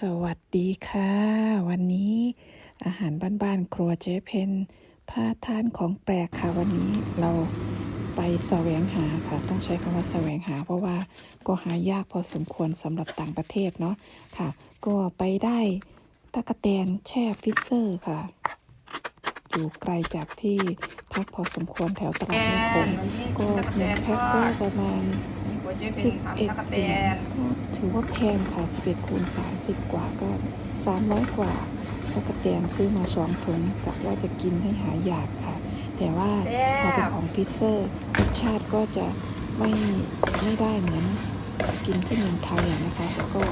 สวัสดีค่ะ วันนี้อาหารบ้านๆครัวเจ๊เพนพาทานของแปลกค่ะวันนี้เราไปแสวงหาค่ะ ต้องใช้คำว่าแสวงหา เพราะว่าก็หายากพอสมควรสำหรับต่างประเทศเนาะค่ะ ก็ไปได้ตะกะแตนแช่ฟิเซอร์ค่ะ อยู่ไกลจากที่พักพอสมควรแถวตลาดนิคมก็หนึ่งแพ็คก็ประมาณสิบเอ็ดตะกะแต ถุงนก็ถือว่าแพงค่ะสิบเอ็ดคูณสามสิบกว่าก็สามร้อยกว่าตะกะแตนซื้อมาสองถุงกะว่าจะกินให้หายอยากค่ะ แต่ว่าพอเป็นของพิซเซอร์รสชาติก็จะไม่ไม่ได้เหมือนกินที่เมืองไทยอะนะคะแต่ก็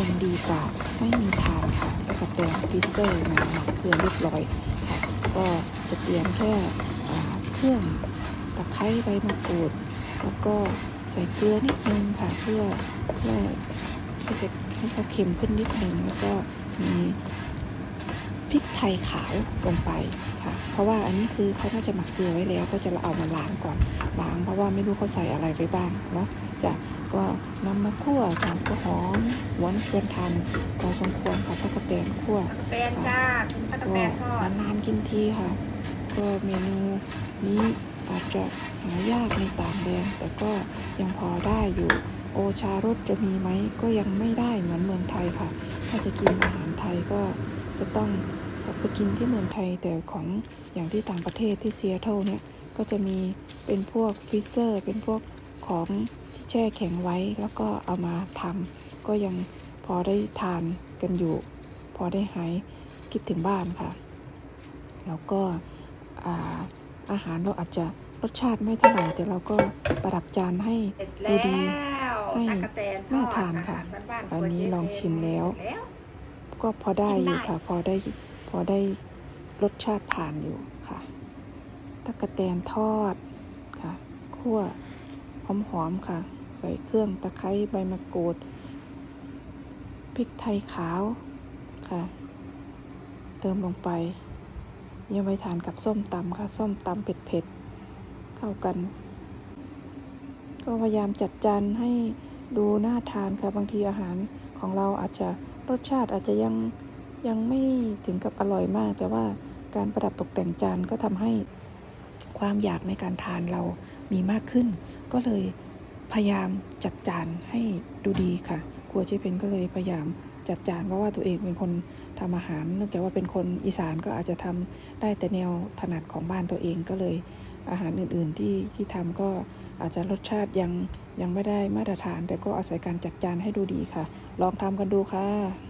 ยังดีกว่าไม่มีทานค่ะตะกะแตนพิซเซอร์มาหมักเกลือเรียบร้อยค่ะก็จะเตรียมแค่อ่าเครื่องตะไคร้ใบมะกรูดแล้วก็ ใส่เกลือนิดนึงค่ะเพื่อเพื่อเพื่อจะให้เขาเค็มขึ้นนิดนึงแล้วก็มีพริกไทยขาวลงไปค่ะ เพราะว่าอันนี้คือเขาน่าจะหมักเกลือไว้แล้ว ก็จะเอามาล้างก่อนล้างเพราะว่าไม่รู้เขาใส่อะไรไปบ้างเนาะจะก็นำมาคั่วค่ะก็หอมหวานชวนทานพอสมควรค่ะตะกะแตนคั่วตะกะแตนจ้ากินตะกะก็แตนทอดนานๆกินทีค่ะ ก็เมนูนี้ อาจจะหายากในต่างแดนแต่ก็ยังพอได้อยู่ โอชารสจะมีไหมก็ยังไม่ได้เหมือนเมืองไทยค่ะ ถ้าจะกินอาหารไทยก็จะต้องกลับไปกินที่เมืองไทยแต่ของอย่างที่ต่างประเทศที่เซีแอตเทิลเนี่ยก็จะมีเป็นพวกฟิเซอร์ เป็นพวกของที่แช่แข็งไว้แล้วก็เอามาทำก็ยังพอได้ทานกันอยู่ พอได้หายคิดถึงบ้านค่ะ แล้วก็ อาอาหารเราอาจจะรสชาติไม่เท่าไหร่แต่เราก็ประดับจานให้เสร็จดูแล้วดีให้ตะกะแตนทอน่าดทานค่ะอาหารบ้านๆอันนี้ครัวเจ๊ลองชิมแล้วเสร็จแล้วก็พอได้กินได้อยู่ค่ะ พอได้พอได้รสชาติผ่านอยู่ค่ะตะกะแตนทอดค่ะคั่วหอมๆค่ะ ใส่เครื่องตะไคร้ใบมะกรูดพริกไทยขาวค่ะ เติมลงไป ยังไปทานกับส้มตำค่ะ ส้มตำเผ็ดๆ เข้ากัน ก็พยายามจัดจานให้ดูน่าทานค่ะ บางทีอาหารของเราอาจจะรสชาติอาจจะยังยังไม่ถึงกับอร่อยมาก แต่ว่าการประดับตกแต่งจานก็ทำให้ความอยากในการทานเรามีมากขึ้น ก็เลยพยายามจัดจานให้ดูดีค่ะ กลัวใช่เพนก็เลยพยายามจัดจานเพราะว่าตัวเองเป็นคนทำอาหาร เนื่องจากว่าเป็นคนอีสานก็อาจจะทำได้แต่แนวถนัดของบ้านตัวเองก็เลยอาหารอื่น ๆ ที่ที่ทำก็อาจจะรสชาติยังยังไม่ได้มาตรฐาน แต่ก็อาศัยการจัดจานให้ดูดีค่ะ ลองทำกันดูค่ะ